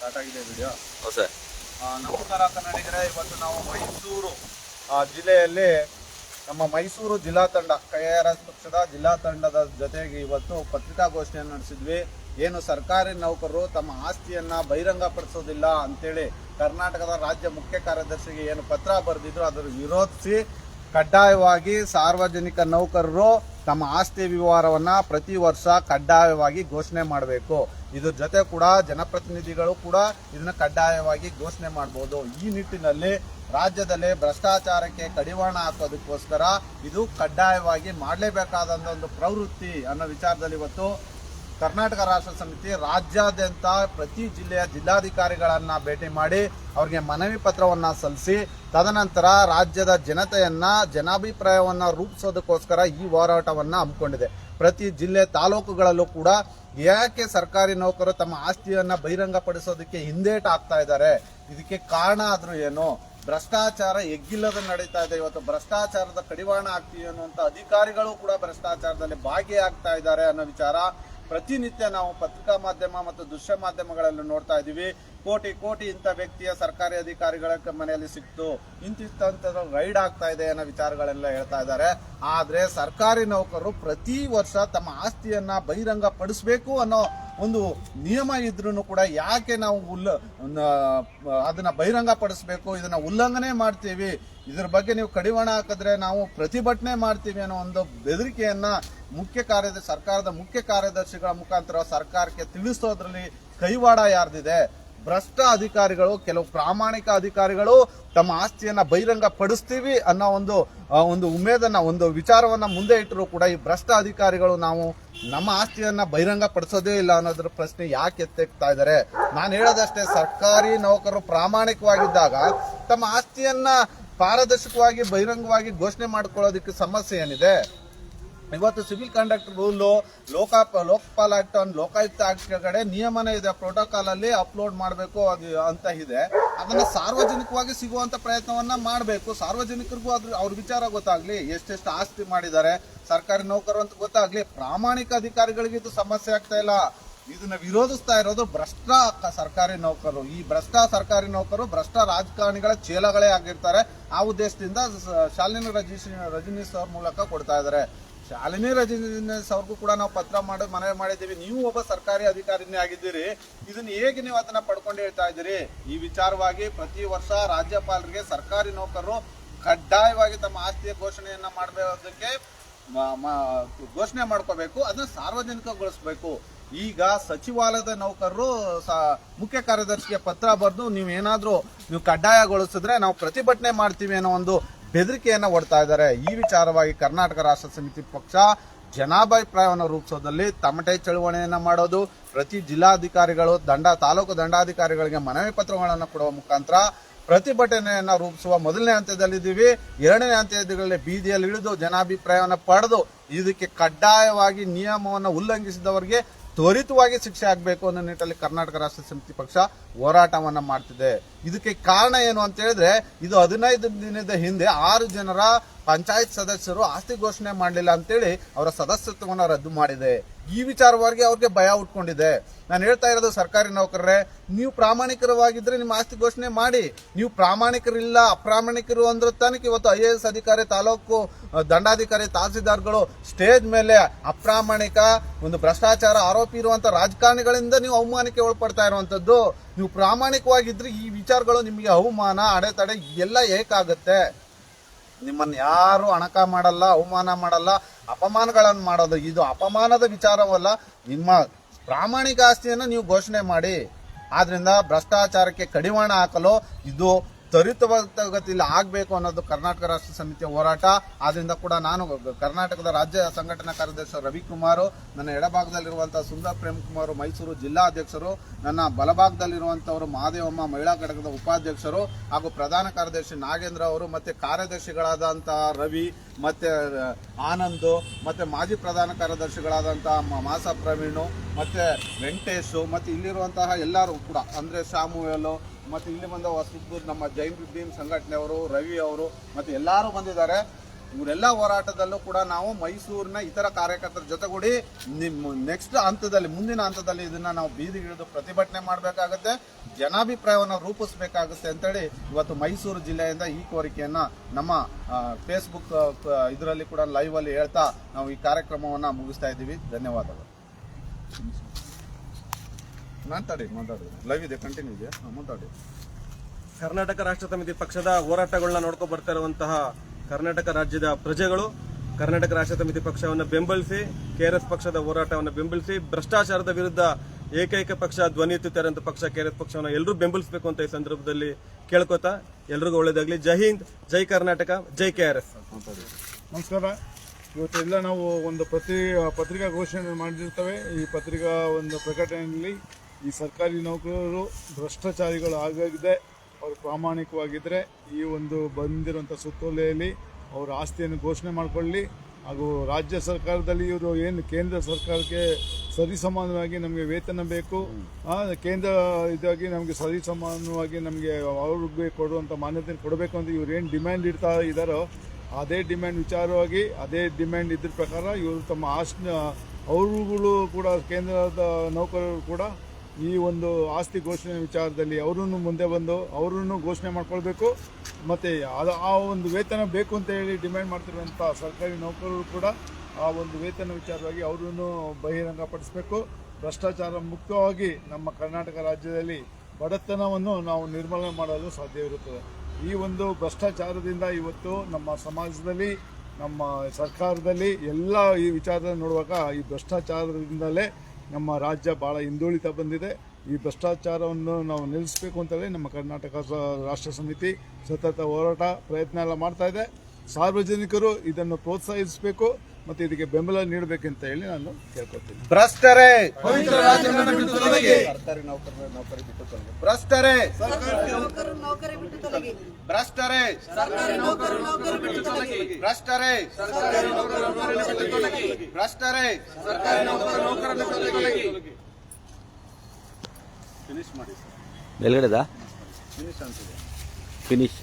Start ಆಗಿದೆ video ನಮಸ್ಕಾರ ಕನ್ನಡಿಗರೇ ಇವತ್ತು ನಾವು ಮೈಸೂರು ಜಿಲ್ಲೆಯಲ್ಲಿ ನಮ್ಮ ಮೈಸೂರು ಜಿಲ್ಲಾ ತಂಡ ಕೆ ಆರ್ ಎಸ್ ಪಕ್ಷದ ಜಿಲ್ಲಾ ತಂಡದ ಜೊತೆಗೆ ಇವತ್ತು ಪತ್ರಿಕಾಗೋಷ್ಠಿಯನ್ನು ನಡೆಸಿದ್ವಿ. ಏನು ಸರ್ಕಾರಿ ನೌಕರರು ತಮ್ಮ ಆಸ್ತಿಯನ್ನ ಬಹಿರಂಗಪಡಿಸೋದಿಲ್ಲ ಅಂತೇಳಿ ಕರ್ನಾಟಕದ ರಾಜ್ಯ ಮುಖ್ಯ ಕಾರ್ಯದರ್ಶಿಗೆ ಏನು ಪತ್ರ ಬರೆದಿದ್ರು ಅದರ ವಿರೋಧಿಸಿ ಕಡ್ಡಾಯವಾಗಿ ಸಾರ್ವಜನಿಕ ನೌಕರರು ತಮ್ಮ ಆಸ್ತಿ ವಿವರವನ್ನು ಪ್ರತಿ ವರ್ಷ ಕಡ್ಡಾಯವಾಗಿ ಘೋಷಣೆ ಮಾಡಬೇಕು. ಇದ್ರ ಜೊತೆ ಕೂಡ ಜನಪ್ರತಿನಿಧಿಗಳು ಕೂಡ ಇದನ್ನು ಕಡ್ಡಾಯವಾಗಿ ಘೋಷಣೆ ಮಾಡಬಹುದು ಈ ನಿಟ್ಟಿನಲ್ಲಿ ರಾಜ್ಯದಲ್ಲಿ ಭ್ರಷ್ಟಾಚಾರಕ್ಕೆ ಕಡಿವಾಣ ಹಾಕೋದಕ್ಕೋಸ್ಕರ ಇದು ಕಡ್ಡಾಯವಾಗಿ ಮಾಡಲೇಬೇಕಾದಂಥ ಒಂದು ಪ್ರವೃತ್ತಿ ಅನ್ನೋ ವಿಚಾರದಲ್ಲಿ ಇವತ್ತು ಕರ್ನಾಟಕ ರಾಷ್ಟ್ರ ಸಮಿತಿ ರಾಜ್ಯಾದ್ಯಂತ ಪ್ರತಿ ಜಿಲ್ಲೆಯ ಜಿಲ್ಲಾಧಿಕಾರಿಗಳನ್ನು ಭೇಟಿ ಮಾಡಿ ಅವರಿಗೆ ಮನವಿ ಪತ್ರವನ್ನ ಸಲ್ಲಿಸಿ, ತದನಂತರ ರಾಜ್ಯದ ಜನತೆಯನ್ನು, ಜನಾಭಿಪ್ರಾಯವನ್ನ ರೂಪಿಸೋದಕ್ಕೋಸ್ಕರ ಈ ಹೋರಾಟವನ್ನು ಹಮ್ಮಿಕೊಂಡಿದೆ. ಪ್ರತಿ ಜಿಲ್ಲೆ ತಾಲೂಕುಗಳಲ್ಲೂ ಕೂಡ ಯಾಕೆ ಸರ್ಕಾರಿ ನೌಕರರು ತಮ್ಮ ಆಸ್ತಿಯನ್ನ ಬಹಿರಂಗಪಡಿಸೋದಕ್ಕೆ ಹಿಂದೇಟು ಆಗ್ತಾ ಇದ್ದಾರೆ? ಇದಕ್ಕೆ ಕಾರಣ ಆದರೂ ಏನು? ಭ್ರಷ್ಟಾಚಾರ ಎಗ್ಗಿಲ್ಲದ ನಡೀತಾ ಇದೆ. ಇವತ್ತು ಭ್ರಷ್ಟಾಚಾರದ ಕಡಿವಾಣ ಆಗ್ತೀವಿ ಅನ್ನುವಂತ ಅಧಿಕಾರಿಗಳು ಕೂಡ ಭ್ರಷ್ಟಾಚಾರದಲ್ಲಿ ಭಾಗಿಯಾಗ್ತಾ ಇದ್ದಾರೆ ಅನ್ನೋ ವಿಚಾರ ಪ್ರತಿನಿತ್ಯ ನಾವು ಪತ್ರಿಕಾ ಮಾಧ್ಯಮ ಮತ್ತು ದೃಶ್ಯ ಮಾಧ್ಯಮಗಳಲ್ಲಿ ನೋಡ್ತಾ ಇದ್ದೀವಿ. ಕೋಟಿ ಕೋಟಿ ಇಂಥ ವ್ಯಕ್ತಿಯ ಸರ್ಕಾರಿ ಅಧಿಕಾರಿಗಳ ಮನೆಯಲ್ಲಿ ಸಿಕ್ತು. ಇಂತಿಂತ ರೈಡ್ ಆಗ್ತಾ ಇದೆ ಅನ್ನೋ ವಿಚಾರಗಳೆಲ್ಲ ಹೇಳ್ತಾ ಇದ್ದಾರೆ. ಆದ್ರೆ ಸರ್ಕಾರಿ ನೌಕರರು ಪ್ರತಿ ವರ್ಷ ತಮ್ಮ ಆಸ್ತಿಯನ್ನ ಬಹಿರಂಗ ಪಡಿಸ್ಬೇಕು ಅನ್ನೋ ಒಂದು ನಿಯಮ ಇದ್ರೂ ಕೂಡ ಯಾಕೆ ನಾವು ಉಲ್ಲ ಅದನ್ನು ಅದನ್ನ ಬಹಿರಂಗ ಪಡಿಸ್ಬೇಕು ಇದನ್ನ ಉಲ್ಲಂಘನೆ ಮಾಡ್ತೀವಿ, ಇದ್ರ ಬಗ್ಗೆ ನೀವು ಕಡಿವಾಣ ಹಾಕಿದ್ರೆ ನಾವು ಪ್ರತಿಭಟನೆ ಮಾಡ್ತೀವಿ ಅನ್ನೋ ಒಂದು ಬೆದರಿಕೆಯನ್ನ ಮುಖ್ಯ ಕಾರ್ಯದರ್ಶಿ ಸರ್ಕಾರದ ಮುಖ್ಯ ಕಾರ್ಯದರ್ಶಿಗಳ ಮುಖಾಂತರ ಸರ್ಕಾರಕ್ಕೆ ತಿಳಿಸೋದ್ರಲ್ಲಿ ಕೈವಾಡ ಯಾರ್ದಿದೆ? ಭ್ರಷ್ಟ ಅಧಿಕಾರಿಗಳು ಕೆಲವು ಪ್ರಾಮಾಣಿಕ ಅಧಿಕಾರಿಗಳು ತಮ್ಮ ಆಸ್ತಿಯನ್ನ ಬಹಿರಂಗ ಪಡಿಸ್ತೀವಿ ಅನ್ನೋ ಒಂದು ಒಂದು ಉಮೇದನ್ನು, ಒಂದು ವಿಚಾರವನ್ನ ಮುಂದೆ ಇಟ್ಟರೂ ಕೂಡ ಈ ಭ್ರಷ್ಟ ಅಧಿಕಾರಿಗಳು ನಾವು ನಮ್ಮ ಆಸ್ತಿಯನ್ನ ಬಹಿರಂಗ ಪಡಿಸೋದೇ ಇಲ್ಲ ಅನ್ನೋದ್ರ ಪ್ರಶ್ನೆ ಯಾಕೆ ಎತ್ತೆಕ್ತಾ ಇದ್ದಾರೆ? ನಾನು ಹೇಳೋದಷ್ಟೇ, ಸರ್ಕಾರಿ ನೌಕರರು ಪ್ರಾಮಾಣಿಕವಾಗಿದ್ದಾಗ ತಮ್ಮ ಆಸ್ತಿಯನ್ನ ಪಾರದರ್ಶಕವಾಗಿ, ಬಹಿರಂಗವಾಗಿ ಘೋಷಣೆ ಮಾಡ್ಕೊಳ್ಳೋದಕ್ಕೆ ಸಮಸ್ಯೆ ಏನಿದೆ? ಇವತ್ತು ಸಿವಿಲ್ ಕಂಡಕ್ಟ್ ರೂಲು, ಲೋಕ, ಲೋಕಪಾಲ್ ಆಕ್ಟ್ ಒಂದು ಲೋಕಾಯುಕ್ತ ಆಕ್ಟ್ ಕಡೆ ನಿಯಮನ ಇದೆ ಪ್ರೋಟೋಕಾಲ್ ಅಲ್ಲಿ ಅಪ್ಲೋಡ್ ಮಾಡಬೇಕು ಅದು ಅಂತ ಇದೆ. ಅದನ್ನ ಸಾರ್ವಜನಿಕವಾಗಿ ಸಿಗುವಂತ ಪ್ರಯತ್ನವನ್ನ ಮಾಡಬೇಕು. ಸಾರ್ವಜನಿಕರಿಗೂ ಅದ್ರ, ಅವ್ರ ವಿಚಾರ ಗೊತ್ತಾಗ್ಲಿ, ಎಷ್ಟೆಷ್ಟು ಆಸ್ತಿ ಮಾಡಿದ್ದಾರೆ, ಸರ್ಕಾರಿ ನೌಕರು ಅಂತ ಗೊತ್ತಾಗ್ಲಿ, ಪ್ರಾಮಾಣಿಕ ಅಧಿಕಾರಿಗಳಿಗೆ ಇದು ಸಮಸ್ಯೆ ಆಗ್ತಾ ಇಲ್ಲ. ಇದನ್ನ ವಿರೋಧಿಸ್ತಾ ಇರೋದು ಭ್ರಷ್ಟ ಸರ್ಕಾರಿ ನೌಕರರು. ಈ ಭ್ರಷ್ಟ ಸರ್ಕಾರಿ ನೌಕರರು ಭ್ರಷ್ಟ ರಾಜಕಾರಣಿಗಳ ಚೇಲಗಳೇ ಆಗಿರ್ತಾರೆ. ಆ ಉದ್ದೇಶದಿಂದ ಶಾಲಿನಿ ರಜನೀಶ್ ಅವ್ರ ಮೂಲಕ ಕೊಡ್ತಾ ಇದ್ದಾರೆ. ಶಾಲಿನಿ ರಜನೀಶ್ ಅವ್ರಿಗೂ ಕೂಡ ನಾವು ಪತ್ರ ಮಾಡಿ, ಮನವಿ ಮಾಡಿದ್ದೀವಿ. ನೀವು ಒಬ್ಬ ಸರ್ಕಾರಿ ಅಧಿಕಾರಿನೇ ಆಗಿದ್ದೀರಿ. ಇದನ್ನ ಹೇಗೆ ನೀವು ಅದನ್ನ ಪಡ್ಕೊಂಡು ಹೇಳ್ತಾ ಇದ್ದೀರಿ? ಈ ವಿಚಾರವಾಗಿ ಪ್ರತಿ ವರ್ಷ ರಾಜ್ಯಪಾಲರಿಗೆ ಸರ್ಕಾರಿ ನೌಕರರು ಕಡ್ಡಾಯವಾಗಿ ತಮ್ಮ ಆಸ್ತಿಯ ಘೋಷಣೆಯನ್ನ ಮಾಡಬೇಕಕ್ಕೆ ಘೋಷಣೆ ಮಾಡ್ಕೋಬೇಕು. ಅದನ್ನ ಸಾರ್ವಜನಿಕಗೊಳಿಸ್ಬೇಕು. ಈಗ ಸಚಿವಾಲಯದ ನೌಕರರು ಮುಖ್ಯ ಕಾರ್ಯದರ್ಶಿಗೆ ಪತ್ರ ಬರೆದು ನೀವು ಏನಾದ್ರೂ ನೀವು ಕಡ್ಡಾಯಗೊಳಿಸಿದ್ರೆ ನಾವು ಪ್ರತಿಭಟನೆ ಮಾಡ್ತೀವಿ ಅನ್ನೋ ಒಂದು ಬೆದರಿಕೆಯನ್ನ ಒಡ್ತಾ ಇದ್ದಾರೆ. ಈ ವಿಚಾರವಾಗಿ ಕರ್ನಾಟಕ ರಾಷ್ಟ್ರ ಸಮಿತಿ ಪಕ್ಷ ಜನಾಭಿಪ್ರಾಯವನ್ನು ರೂಪಿಸೋದಲ್ಲಿ ತಮಟೆ ಚಳುವಳಿಯನ್ನು ಮಾಡೋದು, ಪ್ರತಿ ಜಿಲ್ಲಾಧಿಕಾರಿಗಳು ದಂಡ, ತಾಲೂಕು ದಂಡಾಧಿಕಾರಿಗಳಿಗೆ ಮನವಿ ಪತ್ರಗಳನ್ನು ಕೊಡುವ ಮುಖಾಂತರ ಪ್ರತಿಭಟನೆಯನ್ನು ರೂಪಿಸುವ ಮೊದಲನೇ ಹಂತದಲ್ಲಿದ್ದೀವಿ. ಎರಡನೇ ಹಂತದಲ್ಲಿ ಬೀದಿಯಲ್ಲಿ ಇಳಿದು ಜನಾಭಿಪ್ರಾಯವನ್ನು ಪಡೆದು, ಇದಕ್ಕೆ ಕಡ್ಡಾಯವಾಗಿ ನಿಯಮವನ್ನು ಉಲ್ಲಂಘಿಸಿದವರಿಗೆ ತ್ವರಿತವಾಗಿ ಶಿಕ್ಷೆ ಆಗಬೇಕು ಅನ್ನೋ ನಿಟ್ಟಲ್ಲಿ ಕರ್ನಾಟಕ ರಾಷ್ಟ್ರ ಸಮಿತಿ ಪಕ್ಷ ಹೋರಾಟವನ್ನು ಮಾಡ್ತಿದೆ. ಇದಕ್ಕೆ ಕಾರಣ ಏನು ಅಂತ ಹೇಳಿದ್ರೆ, ಇದು ಹದಿನೈದು ದಿನದ ಹಿಂದೆ ಆರು ಜನರ ಪಂಚಾಯತ್ ಸದಸ್ಯರು ಆಸ್ತಿ ಘೋಷಣೆ ಮಾಡಲಿಲ್ಲ ಅಂತೇಳಿ ಅವರ ಸದಸ್ಯತ್ವವನ್ನು ರದ್ದು ಮಾಡಿದೆ. ಈ ವಿಚಾರವಾಗಿ ಅವ್ರಿಗೆ ಭಯ ಉಟ್ಕೊಂಡಿದೆ. ನಾನು ಹೇಳ್ತಾ ಇರೋದು ಸರ್ಕಾರಿ ನೌಕರರೇ, ನೀವು ಪ್ರಾಮಾಣಿಕರವಾಗಿದ್ರೆ ನಿಮ್ಮ ಆಸ್ತಿ ಘೋಷಣೆ ಮಾಡಿ. ನೀವು ಪ್ರಾಮಾಣಿಕರಿಲ್ಲ, ಅಪ್ರಾಮಾಣಿಕರು ಅಂದ್ರೆ ತನಕ ಇವತ್ತು ಐ ಎ ಎಸ್ ಅಧಿಕಾರಿ, ತಾಲೂಕು ದಂಡಾಧಿಕಾರಿ, ತಹಸೀಲ್ದಾರ್ಗಳು ಸ್ಟೇಜ್ ಮೇಲೆ ಅಪ್ರಾಮಾಣಿಕ, ಒಂದು ಭ್ರಷ್ಟಾಚಾರ ಆರೋಪಿ ಇರುವಂತ ರಾಜಕಾರಣಿಗಳಿಂದ ನೀವು ಅವಮಾನಕ್ಕೆ ಒಳಪಡ್ತಾ ಇರುವಂತದ್ದು. ನೀವು ಪ್ರಾಮಾಣಿಕವಾಗಿದ್ರೆ ಈ ವಿಚಾರಗಳು ನಿಮಗೆ ಅವಮಾನ, ಅಡೆತಡೆ ಎಲ್ಲ ಏಕಾಗತ್ತೆ. ನಿಮ್ಮನ್ನ ಯಾರು ಅಣಕ ಮಾಡಲ್ಲ, ಅವಮಾನ ಮಾಡಲ್ಲ, ಅಪಮಾನಗಳನ್ನು ಮಾಡೋದು. ಇದು ಅಪಮಾನದ ವಿಚಾರವಲ್ಲ, ನಿಮ್ಮ ಪ್ರಾಮಾಣಿಕ ಆಸ್ತಿಯನ್ನು ನೀವು ಘೋಷಣೆ ಮಾಡಿ. ಆದ್ದರಿಂದ ಭ್ರಷ್ಟಾಚಾರಕ್ಕೆ ಕಡಿವಾಣ ಹಾಕಲು ಇದು ತ್ವರಿತಗತಿಯಲ್ಲಿ ಆಗಬೇಕು ಅನ್ನೋದು ಕರ್ನಾಟಕ ರಾಷ್ಟ್ರ ಸಮಿತಿಯ ಹೋರಾಟ. ಆದ್ದರಿಂದ ಕೂಡ ನಾನು ಕರ್ನಾಟಕದ ರಾಜ್ಯ ಸಂಘಟನಾ ಕಾರ್ಯದರ್ಶಿ ರವಿಕುಮಾರ್, ನನ್ನ ಎಡಭಾಗದಲ್ಲಿರುವಂಥ ಸುಂದರ್ ಪ್ರೇಮ್ ಕುಮಾರ್ ಮೈಸೂರು ಜಿಲ್ಲಾ ಅಧ್ಯಕ್ಷರು, ನನ್ನ ಬಲಭಾಗದಲ್ಲಿರುವಂಥವರು ಮಹಾದೇವಮ್ಮ ಮಹಿಳಾ ಘಟಕದ ಉಪಾಧ್ಯಕ್ಷರು ಹಾಗೂ ಪ್ರಧಾನ ಕಾರ್ಯದರ್ಶಿ ನಾಗೇಂದ್ರ ಅವರು ಮತ್ತೆ ಕಾರ್ಯದರ್ಶಿಗಳಾದಂತಹ ರವಿ, ಮತ್ತೆ ಆನಂದ್, ಮತ್ತೆ ಮಾಜಿ ಪ್ರಧಾನ ಕಾರ್ಯದರ್ಶಿಗಳಾದಂತಹ ಮಾಸ ಪ್ರವೀಣು ಮತ್ತೆ ವೆಂಕಟೇಶು, ಮತ್ತೆ ಇಲ್ಲಿರುವಂತಹ ಎಲ್ಲರೂ ಕೂಡ, ಅಂದ್ರೆ ಶಾಮುವೆಲು ಮತ್ತೆ ಇಲ್ಲಿ ಬಂದ ಹೊಸದು ನಮ್ಮ ಜೈನ್ ಭೀಮ್ ಸಂಘಟನೆಯವರು ರವಿ ಅವರು ಮತ್ತು ಎಲ್ಲರೂ ಬಂದಿದ್ದಾರೆ. ಇವರೆಲ್ಲ ಹೋರಾಟದಲ್ಲೂ ಕೂಡ ನಾವು ಮೈಸೂರಿನ ಇತರ ಕಾರ್ಯಕರ್ತರ ಜೊತೆಗೂಡಿ ನಿಮ್ಮ ನೆಕ್ಸ್ಟ್ ಹಂತದಲ್ಲಿ, ಮುಂದಿನ ಹಂತದಲ್ಲಿ ಇದನ್ನ ನಾವು ಬೀದಿಗಿಳಿದು ಪ್ರತಿಭಟನೆ ಮಾಡಬೇಕಾಗುತ್ತೆ, ಜನಾಭಿಪ್ರಾಯವನ್ನು ರೂಪಿಸಬೇಕಾಗುತ್ತೆ ಅಂತೇಳಿ ಇವತ್ತು ಮೈಸೂರು ಜಿಲ್ಲೆಯಿಂದ ಈ ಕೋರಿಕೆಯನ್ನು ನಮ್ಮ ಫೇಸ್ಬುಕ್ ಇದರಲ್ಲಿ ಕೂಡ ಲೈವ್ ಅಲ್ಲಿ ಹೇಳ್ತಾ ನಾವು ಈ ಕಾರ್ಯಕ್ರಮವನ್ನು ಮುಗಿಸ್ತಾ ಇದ್ದೀವಿ. ಧನ್ಯವಾದಗಳು. ಮಾತಾಡಿ ಮಾತಾಡಿ. ಲೈವ್ ಇದೆ ಕಂಟಿನ್ಯೂ ಇದೆ. ಹಾ, ಮಾತಾಡಿ. ಕರ್ನಾಟಕ ರಾಷ್ಟ್ರ ಸಮಿತಿ ಪಕ್ಷದ ಹೋರಾಟಗಳನ್ನ ನೋಡ್ಕೊಂಡು ಬರ್ತಾ ಇರುವಂತಹ ಕರ್ನಾಟಕ ರಾಜ್ಯದ ಪ್ರಜೆಗಳು ಕರ್ನಾಟಕ ರಾಷ್ಟ್ರ ಸಮಿತಿ ಪಕ್ಷವನ್ನು ಬೆಂಬಲಿಸಿ ಕೆಆರ್ಎಸ್ ಪಕ್ಷದ ಹೋರಾಟವನ್ನು ಬೆಂಬಲಿಸಿ ಭ್ರಷ್ಟಾಚಾರದ ವಿರುದ್ಧ ಏಕೈಕ ಪಕ್ಷ ಧ್ವನಿ ಎತ್ತುತ್ತಿರುವಂತ ಪಕ್ಷ ಕೆಆರ್ಎಸ್ ಪಕ್ಷವನ್ನು ಎಲ್ಲರೂ ಬೆಂಬಲಿಸಬೇಕು ಅಂತ ಈ ಸಂದರ್ಭದಲ್ಲಿ ಕೇಳ್ಕೊತಾ ಎಲ್ರಿಗೂ ಒಳ್ಳೇದಾಗ್ಲಿ. ಜೈ ಹಿಂದ್ ಜೈ ಕರ್ನಾಟಕ ಜೈ ಕೆಆರ್ಎಸ್. ಮಾತಾಡಿ. ನಮಸ್ಕಾರ. ಇವತ್ತೆಲ್ಲ ನಾವು ಒಂದು ಪ್ರತಿ ಪತ್ರಿಕಾ ಘೋಷಣೆ ಮಾಡಿರ್ತೇವೆ. ಈ ಪತ್ರಿಕಾ ಒಂದು ಪ್ರಕಟಣೆಯಲ್ಲಿ ಈ ಸರ್ಕಾರಿ ನೌಕರರು ಭ್ರಷ್ಟಾಚಾರಿಗಳು ಆಗಾಗಿದೆ ಅವರು ಪ್ರಾಮಾಣಿಕವಾಗಿದ್ದರೆ ಈ ಒಂದು ಬಂದಿರುವಂಥ ಸುತ್ತೋಲೆಯಲ್ಲಿ ಅವರ ಆಸ್ತಿಯನ್ನು ಘೋಷಣೆ ಮಾಡಿಕೊಳ್ಳಿ. ಹಾಗೂ ರಾಜ್ಯ ಸರ್ಕಾರದಲ್ಲಿ ಇವರು ಏನು ಕೇಂದ್ರ ಸರ್ಕಾರಕ್ಕೆ ಸರಿಸಮಾನವಾಗಿ ನಮಗೆ ವೇತನ ಬೇಕು ಕೇಂದ್ರ ಇದಾಗಿ ನಮಗೆ ಸರಿಸಮಾನವಾಗಿ ನಮಗೆ ಅವ್ರಿಗೆ ಕೊಡುವಂಥ ಮಾನ್ಯತೆ ಕೊಡಬೇಕು ಅಂತ ಇವ್ರು ಏನು ಡಿಮ್ಯಾಂಡ್ ಇಡ್ತಾ ಇದ್ದಾರೋ ಅದೇ ಡಿಮ್ಯಾಂಡ್ ವಿಚಾರವಾಗಿ ಅದೇ ಡಿಮ್ಯಾಂಡ್ ಇದ್ರ ಪ್ರಕಾರ ಇವರು ತಮ್ಮ ಆಸ್ತಿ ಅವರುಗಳು ಕೂಡ ಕೇಂದ್ರದ ನೌಕರರು ಕೂಡ ಈ ಒಂದು ಆಸ್ತಿ ಘೋಷಣೆ ವಿಚಾರದಲ್ಲಿ ಅವರನ್ನು ಮುಂದೆ ಬಂದು ಅವರನ್ನು ಘೋಷಣೆ ಮಾಡ್ಕೊಳ್ಬೇಕು. ಮತ್ತು ಅದು ಆ ಒಂದು ವೇತನ ಬೇಕು ಅಂತ ಹೇಳಿ ಡಿಮ್ಯಾಂಡ್ ಮಾಡ್ತಿರುವಂಥ ಸರ್ಕಾರಿ ನೌಕರರು ಕೂಡ ಆ ಒಂದು ವೇತನ ವಿಚಾರವಾಗಿ ಅವರನ್ನು ಬಹಿರಂಗಪಡಿಸಬೇಕು. ಭ್ರಷ್ಟಾಚಾರ ಮುಕ್ತವಾಗಿ ನಮ್ಮ ಕರ್ನಾಟಕ ರಾಜ್ಯದಲ್ಲಿ ಬಡತನವನ್ನು ನಾವು ನಿರ್ಮೂಲನೆ ಮಾಡಲು ಸಾಧ್ಯವಿರುತ್ತದೆ ಈ ಒಂದು ಭ್ರಷ್ಟಾಚಾರದಿಂದ ಇವತ್ತು ನಮ್ಮ ಸಮಾಜದಲ್ಲಿ, ನಮ್ಮ ಸರ್ಕಾರದಲ್ಲಿ ಎಲ್ಲ ಈ ವಿಚಾರದಲ್ಲಿ ನೋಡುವಾಗ ಈ ಭ್ರಷ್ಟಾಚಾರದಿಂದಲೇ ನಮ್ಮ ರಾಜ್ಯ ಭಾಳ ಹಿಂದುಳಿತಾ ಬಂದಿದೆ. ಈ ಭ್ರಷ್ಟಾಚಾರವನ್ನು ನಾವು ನಿಲ್ಲಿಸಬೇಕು ಅಂತೇಳಿ ನಮ್ಮ ಕರ್ನಾಟಕ ರಾಷ್ಟ್ರ ಸಮಿತಿ ಸತತ ಹೋರಾಟ ಪ್ರಯತ್ನ ಎಲ್ಲ ಮಾಡ್ತಾ ಇದೆ. ಸಾರ್ವಜನಿಕರು ಇದನ್ನು ಪ್ರೋತ್ಸಾಹಿಸಬೇಕು. ಮತ್ತು ಇದಕ್ಕೆ ಬೆಂಬಲ ನೀಡಬೇಕಂತ ಹೇಳಿ ನಾನು ಕೇಳ್ಕೊತೀನಿ. ಭ್ರಷ್ಟರೇ! ಸರ್ಕಾರಿ ನೌಕರರ ನೌಕರಿ ಬಿಟ್ಟು ತೊಲಗಿ. ಭ್ರಷ್ಟರೇ! ನೌಕರು ನೌಕರಿ ಬಿಟ್ಟು ತೊಲಗಿ. ಭ್ರಷ್ಟರೇ! ಸರ್ಕಾರಿ ನೌಕರು ನೌಕರಿ ಬಿಟ್ಟು ತೊಲಗಿ. ಭ್ರಷ್ಟರೇ! ಭ್ರಷ್ಟರೇ! ಫಿನಿಶ್ ಮಾಡಿ ಸರ್. ಮೇಲ್ಗಡೆದಾ? ಫಿನಿಶ್ ಅಂತಿದೆ. ಫಿನಿಶ್